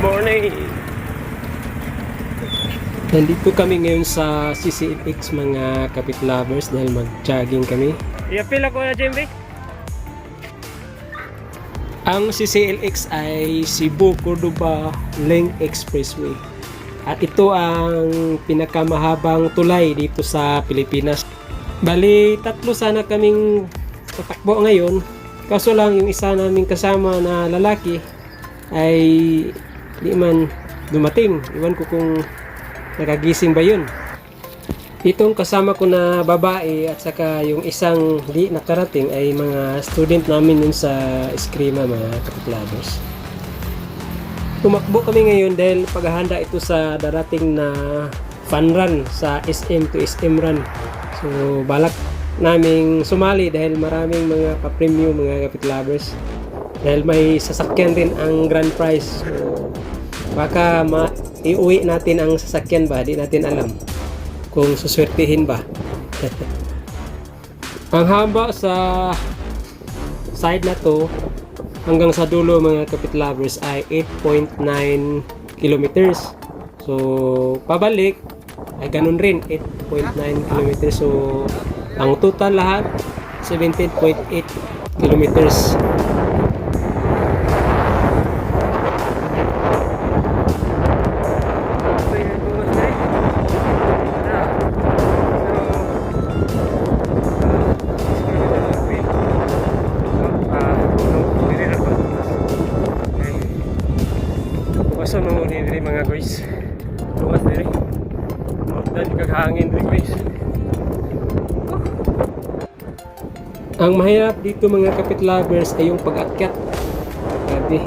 morning! Nandito kami ngayon sa CCLX mga kapit lovers dahil mag-jogging kami. Iapil ako na, Jimmy. Ang CCLX ay Cebu Cordoba Link Expressway. At ito ang pinakamahabang tulay dito sa Pilipinas. Bali, tatlo sana kaming tatakbo ngayon. Kaso lang yung isa naming kasama na lalaki ay di man dumating. Iwan ko kung nakagising ba yun. Itong kasama ko na babae at saka yung isang di nakarating ay mga student namin yun sa Eskrima mga kapitlados. Tumakbo kami ngayon dahil paghahanda ito sa darating na fun run sa SM to SM run. So balak naming sumali dahil maraming mga pa-premium mga kapitlavers. Dahil may sasakyan din ang grand prize. So, baka iuwi natin ang sasakyan ba, di natin alam kung suswertihin ba. ang haba sa side na to hanggang sa dulo mga kapit lovers ay 8.9 kilometers. So, pabalik ay ganun rin 8.9 kilometers. So, ang total lahat 17.8 kilometers. Ang mga diri mga guys. Bukas diri. Dali kaghangin diri guys. Ang mahirap dito mga kapit lovers ay yung pag-akyat. Grabe,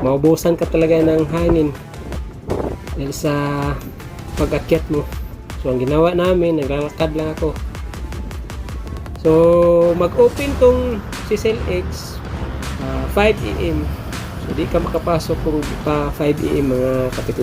maubusan ka talaga ng hangin dahil sa pag-akyat mo. So ang ginawa namin, naglalakad lang ako. So mag-open tong si CellX ah, 5 AM. So di ka makapasok kung pa 5 AM mga kapit.